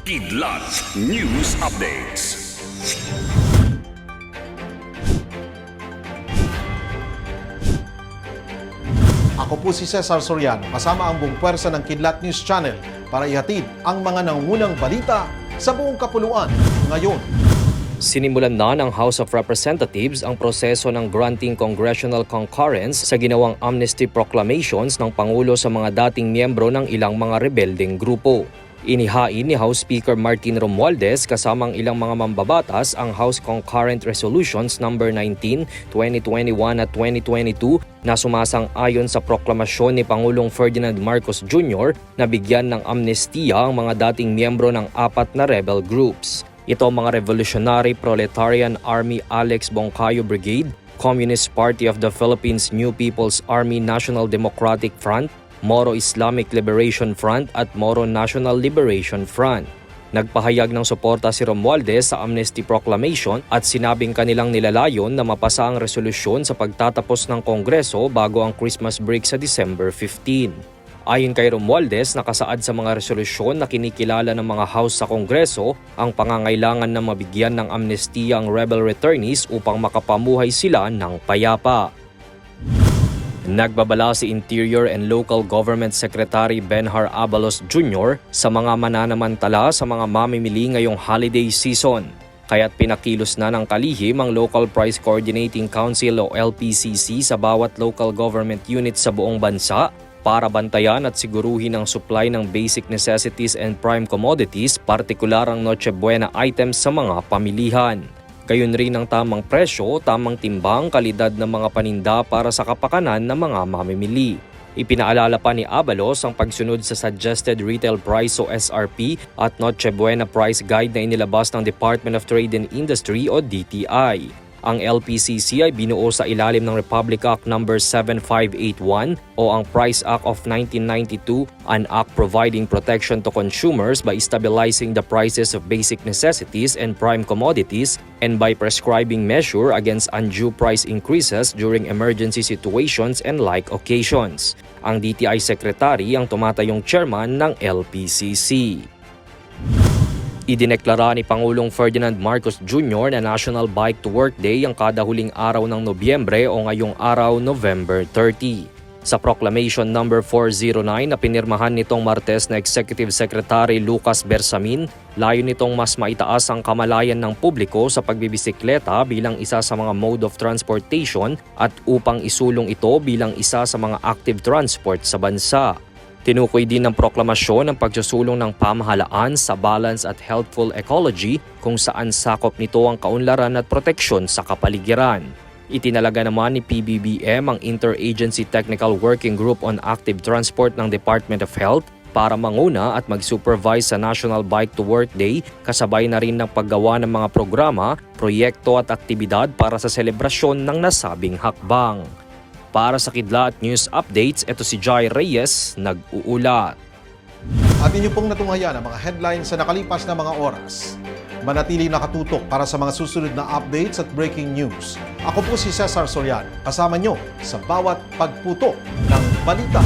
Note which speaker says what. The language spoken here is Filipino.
Speaker 1: Kidlat News Updates.
Speaker 2: Ako po si Cesar Soriano, kasama ang buong pwersa ng Kidlat News Channel para ihatid ang mga nangungunang balita sa buong kapuluan ngayon.
Speaker 3: Sinimulan na ng House of Representatives ang proseso ng granting congressional concurrence sa ginawang amnesty proclamations ng Pangulo sa mga dating miyembro ng ilang mga rebelding grupo. Inihain ni House Speaker Martin Romualdez kasamang ilang mga mambabatas ang House Concurrent Resolutions No. 19, 2021 at 2022 na sumasang-ayon sa proklamasyon ni Pangulong Ferdinand Marcos Jr. na bigyan ng amnestiya ang mga dating miyembro ng apat na rebel groups. Ito ang mga Revolutionary Proletarian Army Alex Bongkayo Brigade, Communist Party of the Philippines New People's Army National Democratic Front, Moro Islamic Liberation Front at Moro National Liberation Front. Nagpahayag ng suporta si Romualdez sa amnesty proclamation at sinabing kanilang nilalayon na mapasa ang resolusyon sa pagtatapos ng Kongreso bago ang Christmas break sa December 15. Ayon kay Romualdez, nakasaad sa mga resolusyon na kinikilala ng mga House sa Kongreso ang pangangailangan na mabigyan ng amnestiya ang rebel returnees upang makapamuhay sila ng payapa. Nagbabala si Interior and Local Government Secretary Benhar Abalos Jr. sa mga mananamantala sa mga mamimili ngayong holiday season. Kaya't pinakilos na ng kalihim ang Local Price Coordinating Council o LPCC sa bawat local government unit sa buong bansa para bantayan at siguruhin ang supply ng basic necessities and prime commodities, partikular ang Noche Buena items sa mga pamilihan. Gayon rin ang tamang presyo, tamang timbang, kalidad ng mga paninda para sa kapakanan ng mga mamimili. Ipinaalala pa ni Abalos ang pagsunod sa Suggested Retail Price o SRP at Noche Buena Price Guide na inilabas ng Department of Trade and Industry o DTI. Ang LPCC ay binuo sa ilalim ng Republic Act No. 7581 o ang Price Act of 1992, an act providing protection to consumers by stabilizing the prices of basic necessities and prime commodities and by prescribing measure against undue price increases during emergency situations and like occasions. Ang DTI Secretary ang tumatayong chairman ng LPCC. Idineklara ni Pangulong Ferdinand Marcos Jr. na National Bike to Work Day ang kada huling araw ng Nobyembre o ngayong araw November 30. Sa Proclamation No. 409 na pinirmahan nitong Martes na Executive Secretary Lucas Bersamin, layo nitong mas maitaas ang kamalayan ng publiko sa pagbibisikleta bilang isa sa mga mode of transportation at upang isulong ito bilang isa sa mga active transport sa bansa. Tinukoy din ng proklamasyon ang pagsusulong ng pamahalaan sa balance at healthful ecology kung saan sakop nito ang kaunlaran at proteksyon sa kapaligiran. Itinalaga naman ni PBBM ang Interagency Technical Working Group on Active Transport ng Department of Health para manguna at mag-supervise sa National Bike to Work Day kasabay na rin ng paggawa ng mga programa, proyekto at aktibidad para sa selebrasyon ng nasabing hakbang. Para sa Kidlat News Updates, ito si Jai Reyes, nag-uulat.
Speaker 2: At inyo pong natunghayan ang mga headlines sa nakalipas na mga oras. Manatili nakatutok para sa mga susunod na updates at breaking news. Ako po si Cesar Soriano, kasama nyo sa bawat pagputo ng balita.